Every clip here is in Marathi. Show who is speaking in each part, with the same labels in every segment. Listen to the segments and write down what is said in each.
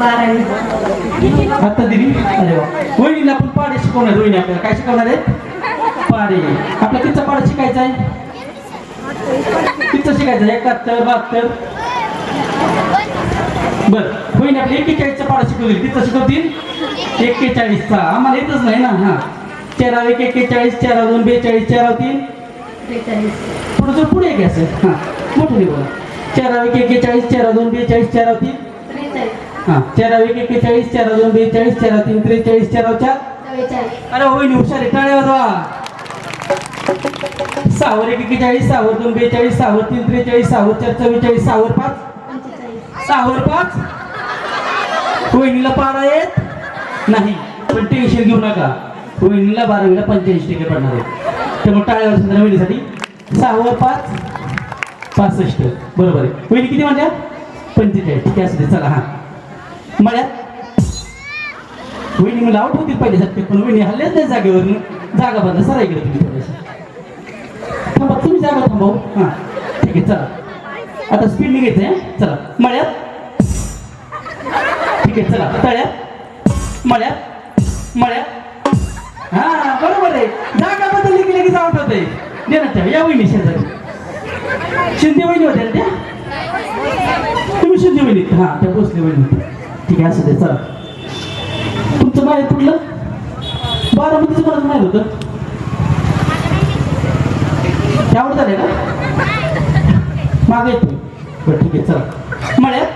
Speaker 1: बारावी.
Speaker 2: आता दिली? अरे वा. वहिनीला आपण पाडे शिकवणार वहिनी आपल्याला. काय शिकवणार आहे? पाडे. आपला किती पाडा शिकायचा आहे? किती शिकायचं आहे. एकाहत्तर बहात्तर. बर. वहिनी आपली एक्केचाळीसचा पाडा शिकवतील किती शिकवतील? एक्केचाळीसचा आम्हाला येतच नाही ना. हा. तेरा एक एक्केचाळीस तेरा दोन बेचाळीस तेरा तीन.
Speaker 1: त्रेचाळीस
Speaker 2: पुढे घ्या सर. हां. मोठं बोला तेरा एक एक्केचाळीस तेरा दोन बेचाळीस तेरा तीन. हां. तेरा एक एक्केचाळीस तेरा दोन बेचाळीस तेरा तीन त्रेचाळीस तेरा चार.
Speaker 1: चव्वेचाळीस.
Speaker 2: अरे होईन हुशार आहे टाळ्या वाजवा. सहावर एक एक्केचाळीस सहावर दोन बेचाळीस सहावर तीन त्रेचाळीस सहावर चार चव्वेचाळीस सहावर पाच. सहावर पाच. वहिनीला पाडा येत नाही. पण टेन्शन घेऊ नका. वहिनीला बारावीला पंच्याऐंशी टक्के पडणार आहे. त्यामुळे टाळ्या वाजवा वहिनीसाठी. सहावर पाच. पासष्ट. बरोबर आहे. वहिनी किती म्हणल्या? पंचेचाळीस. ठीक आहे चला हां. मळ्यात वहिनी मला आउट होतील पहिले सत्य पण वहिनी हल्लेच नाही जागेवरून. जागा बदला सरा गेलं तुम्ही थोडंसं. थांबा तुम्ही जागा थांबाव. हां ठीक आहे चला. आता स्पीड निघायचं आहे चला. मळ्यात. ठीक आहे चला. तळ्यात. मळ्यात. मळ्यात. हा बरोबर आहे. जागा बदलली की लगेच आउट होते देण्यात या वहिनी शेजारी. शिंदे वहिनी होत्या त्या? तुम्ही शिंदे वहिनी? हां त्या भोसले वहिनी होत्या. ठीक आहे असं दे चला. तुमचं बाहेर कुठलं बारामतीचं मला नाही होतं? त्यावर झालंय का? मागे येतो बरं ठीक आहे चला. मळ्यात?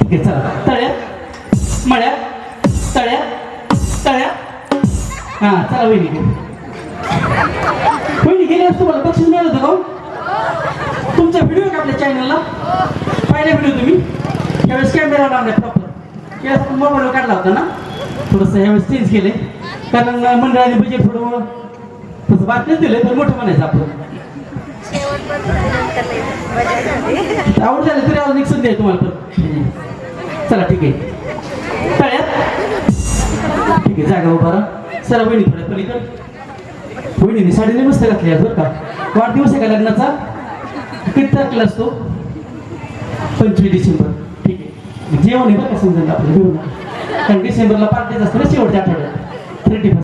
Speaker 2: ठीक आहे चला. तळ्यात? मळ्यात? तळ्यात? तळ्यात? हां चला वहिनी गेली वहिनी असतो तुम्हाला बक्षीस मिळालं होतं का हो? तुमचा व्हिडिओ का आपल्या चॅनलला पाहिला व्हिडिओ तुम्ही? त्यावेळेस कॅमेरा लावला प्रॉपर त्यावेळेस आपण मोबाईल काढला होता ना? थोडंसं ह्यावेळेस चेंज केले. कारण मंडळाने बजेट थोडं तसं बातमीच दिले तर मोठं म्हणायचं आपलं. आवड झाली तरी अजून एक संधी आहे तुम्हाला परत चला ठीक आहे. तळ्यात ठीक आहे जागा उभा चला वहिनी थोड्या पलीकडे वहिनीने साडीने मस्त घातली आज बरं का. वाढदिवस आहे का लग्नाचा? किती तारखेला असतो? पंचवीस डिसेंबर. जेवण आहे बरं का समजा आपलं जेवण कारण डिसेंबरला पार्टीच असतं ना शेवटच्या आठवड्यात. थर्टी